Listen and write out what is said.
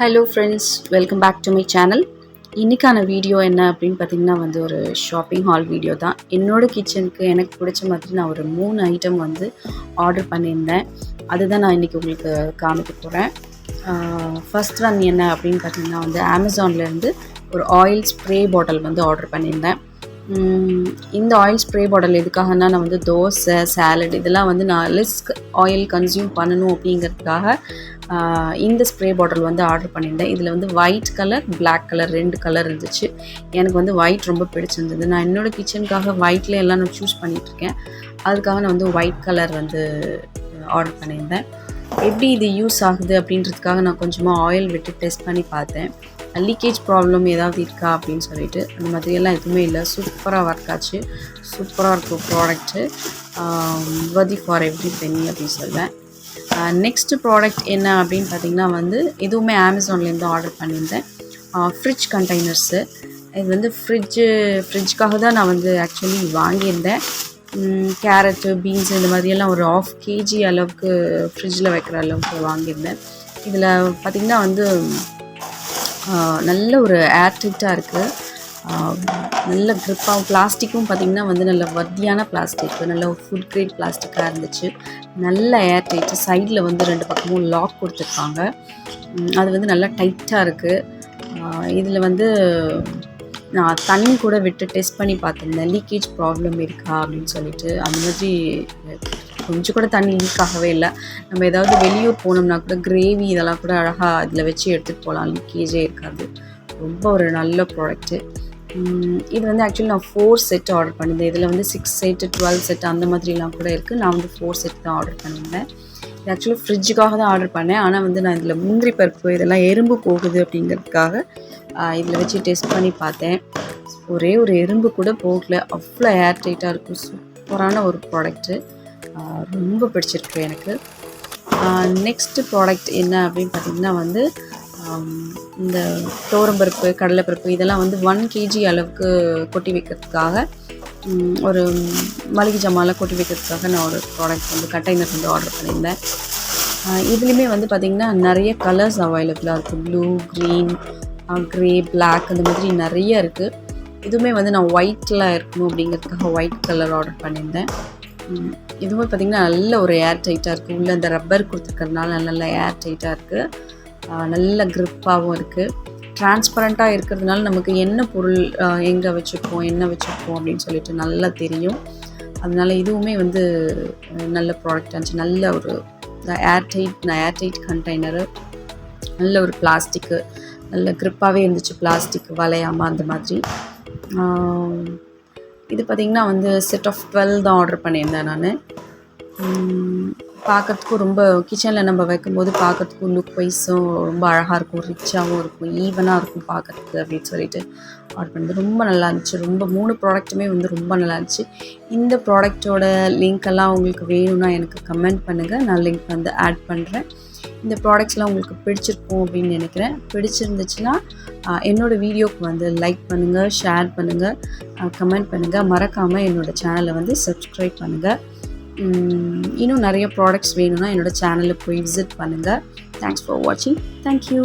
Hello friends welcome back to my channel இன்றைக்கான video என்ன அப்படின்னு பார்த்தீங்கன்னா வந்து ஒரு ஷாப்பிங் ஹால் வீடியோ தான். என்னோட கிச்சனுக்கு எனக்கு பிடிச்ச மாதிரி நான் ஒரு மூணு ஐட்டம் வந்து ஆர்டர் பண்ணியிருந்தேன். அதுதான் நான் இன்றைக்கி உங்களுக்கு காமிக்க போகிறேன் ஃபஸ்ட் ஒன் என்ன அப்படின்னு பார்த்தீங்கன்னா வந்து அமேசான்லேருந்து ஒரு ஆயில் ஸ்ப்ரே பாட்டில் வந்து ஆர்டர் பண்ணியிருந்தேன். இந்த ஆயில் ஸ்ப்ரே பாட்டில் எதுக்காகனா நான் வந்து தோசை சாலட் இதெல்லாம் வந்து நான் லெஸ் ஆயில் கன்சியூம் பண்ணணும் அப்படிங்கிறதுக்காக இந்த ஸ்ப்ரே பாட்டில் வந்து ஆர்டர் பண்ணியிருந்தேன். இதில் வந்து ஒயிட் கலர் பிளாக் கலர் ரெண்டு கலர் இருந்துச்சு. எனக்கு வந்து ஒயிட் ரொம்ப பிடிச்சிருந்தது. நான் என்னோட கிச்சனுக்காக ஒயிட்ல எல்லாம் நான் சூஸ் பண்ணிகிட்ருக்கேன் அதுக்காக நான் வந்து ஒயிட் கலர் வந்து ஆர்டர் பண்ணியிருந்தேன். எப்படி இது யூஸ் ஆகுது அப்படின்றதுக்காக நான் கொஞ்சமாக ஆயில் விட்டு டெஸ்ட் பண்ணி பார்த்தேன். லீக்கேஜ் ப்ராப்ளம் ஏதாவது இருக்கா அப்படின்னு சொல்லிட்டு அந்த மாதிரியெல்லாம் எதுவுமே இல்லை. சூப்பராக ஒர்க் ஆச்சு. சூப்பராக இருக்கும் product worthy for every penny அப்படின்னு சொல்வேன். Uh, நெக்ஸ்ட்டு ப்ராடக்ட் என்ன அப்படின்னு பார்த்தீங்கன்னா வந்து இதுவுமே அமேசான்லேருந்து ஆர்டர் பண்ணியிருந்தேன். Uh, ஃப்ரிட்ஜ் கண்டெய்னர்ஸு இது வந்து ஃப்ரிட்ஜு ஃப்ரிட்ஜ்க்காக தான் நான் வந்து ஆக்சுவலி வாங்கியிருந்தேன். கேரட்டு பீன்ஸ் இந்த மாதிரியெல்லாம் ஒரு ஆஃப் கேஜி அளவுக்கு ஃப்ரிட்ஜில் வைக்கிற அளவுக்கு வாங்கியிருந்தேன். இதில் பார்த்திங்கன்னா வந்து நல்ல ஒரு ஏர்டைட்டாக இருக்குது நல்ல க்ரிப்பாகவும் பிளாஸ்டிக்கும் பார்த்திங்கன்னா வந்து நல்ல வர்த்தியான பிளாஸ்டிக் நல்ல ஃபுட் கிரேட் பிளாஸ்டிக்காக இருந்துச்சு. நல்ல ஏர்டைட்டு சைடில் வந்து ரெண்டு பக்கமும் லாக் கொடுத்துருக்காங்க. அது வந்து நல்லா டைட்டாக இருக்குது இதில் வந்து நான் தண்ணி கூட விட்டு டெஸ்ட் பண்ணி பார்த்துருந்தேன். லீக்கேஜ் ப்ராப்ளம் இருக்கா அப்படின்னு சொல்லிட்டு அந்த மாதிரி கொஞ்சம் கூட தண்ணி லீக் ஆகவே இல்லை. நம்ம ஏதாவது வெளியூர் போனோம்னா கூட கிரேவி இதெல்லாம் கூட அழகாக இதில் வச்சு எடுத்துகிட்டு போகலாம் லீக்கேஜே இருக்காது. ரொம்ப ஒரு நல்ல ப்ராடக்ட்டு இது வந்து ஆக்சுவலி நான் ஃபோர் செட் ஆர்டர் பண்ணியிருந்தேன். இதில் வந்து சிக்ஸ் செட்டு டுவெல் செட் அந்த மாதிரிலாம் கூட இருக்குது நான் வந்து ஃபோர் செட் தான் ஆர்டர் பண்ணியிருந்தேன். இது ஆக்சுவலி ஃப்ரிட்ஜுக்காக தான் ஆர்டர் பண்ணேன். ஆனால் வந்து நான் இதில் முந்திரி பருப்பு இதெல்லாம் எறும்பு போகுது அப்படிங்கிறதுக்காக இதில் வச்சு டெஸ்ட் பண்ணி பார்த்தேன். ஒரே ஒரு எறும்பு கூட போகல. அவ்வளோ ஏர் டைட்டாக இருக்கும். சூப்பரான ஒரு ப்ராடக்ட்டு ரொம்ப பிடிச்சிருக்கு எனக்கு. நெக்ஸ்ட்டு ப்ராடக்ட் என்ன அப்படின்னு பார்த்தீங்கன்னா வந்து இந்த துவரம்பருப்பு கடலைப்பருப்பு இதெல்லாம் வந்து ஒன் கேஜி அளவுக்கு கொட்டி வைக்கிறதுக்காக ஒரு மளிகை ஜாமான்லாம் கொட்டி வைக்கிறதுக்காக நான் ஒரு ப்ராடக்ட் வந்து கண்டெய்னர் வந்து ஆர்டர் பண்ணியிருந்தேன். இதுலேயுமே வந்து பார்த்திங்கன்னா நிறைய கலர்ஸ் அவைலபிளாக இருக்குது ப்ளூ க்ரீன் க்ரே பிளாக் அந்த மாதிரி நிறைய இருக்குது இதுவுமே வந்து நான் ஒயிட்டில் இருக்கணும் அப்படிங்கிறதுக்காக ஒயிட் கலர் ஆர்டர் பண்ணியிருந்தேன். இதுவும் பார்த்திங்கன்னா நல்ல ஒரு ஏர் டைட்டாக இருக்குது உள்ளே அந்த ரப்பர் கொடுத்துருக்கறதுனால நல்ல ஏர் டைட்டாக இருக்குது நல்ல க்ரிப்பாகவும் இருக்குது டிரான்ஸ்பரண்ட்டாக இருக்கிறதுனால நமக்கு என்ன பொருள் எங்கே வச்சுருப்போம் என்ன வச்சுருப்போம் அப்படின்னு சொல்லிட்டு நல்லா தெரியும். அதனால இதுவுமே வந்து நல்ல ப்ராடக்டாக இருந்துச்சு. நல்ல ஒரு air tight air tight container நல்ல ஒரு பிளாஸ்டிக்கு நல்ல க்ரிப்பாகவே இருந்துச்சு. பிளாஸ்டிக் வளையாமல் அந்த மாதிரி. இது பார்த்திங்கன்னா வந்து செட் ஆஃப் டுவெல் தான் ஆர்டர் பண்ணியிருந்தேன் நான். பார்க்கறதுக்கும் ரொம்ப கிச்சனில் நம்ம வைக்கும்போது பார்க்கறதுக்கும் லுக் வைஸும் ரொம்ப அழகாக இருக்கும். ரிச்சாகவும் இருக்கும் ஈவனாக இருக்கும் பார்க்கறதுக்கு அப்படின்னு சொல்லிட்டு ஆர்டர் பண்ணது. ரொம்ப நல்லா இருந்துச்சு. ரொம்ப மூணு ப்ராடக்ட்டுமே வந்து ரொம்ப நல்லா இருந்துச்சு. இந்த ப்ராடக்ட்டோட லிங்க் எல்லாம் உங்களுக்கு வேணும்னா எனக்கு கமெண்ட் பண்ணுங்கள் நான் லிங்க் வந்து ஆட் பண்ணுறேன் இந்த ப்ராடக்ட்ஸ்லாம் உங்களுக்கு பிடிச்சிருக்கும் அப்படின்னு நினைக்கிறேன். பிடிச்சிருந்துச்சுன்னா என்னோடய என்னோட வீடியோக்கு வந்து லைக் பண்ணுங்கள் ஷேர் பண்ணுங்கள் கமெண்ட் பண்ணுங்கள் மறக்காமல் என்னோடய சேனலை வந்து சப்ஸ்கிரைப் பண்ணுங்கள் இன்னும் நிறைய ப்ராடக்ட்ஸ் வேணும்னா என்னோட சேனலில் போய் விசிட் பண்ணுங்கள் தேங்க்ஸ் ஃபார் வாட்சிங் தேங்க்யூ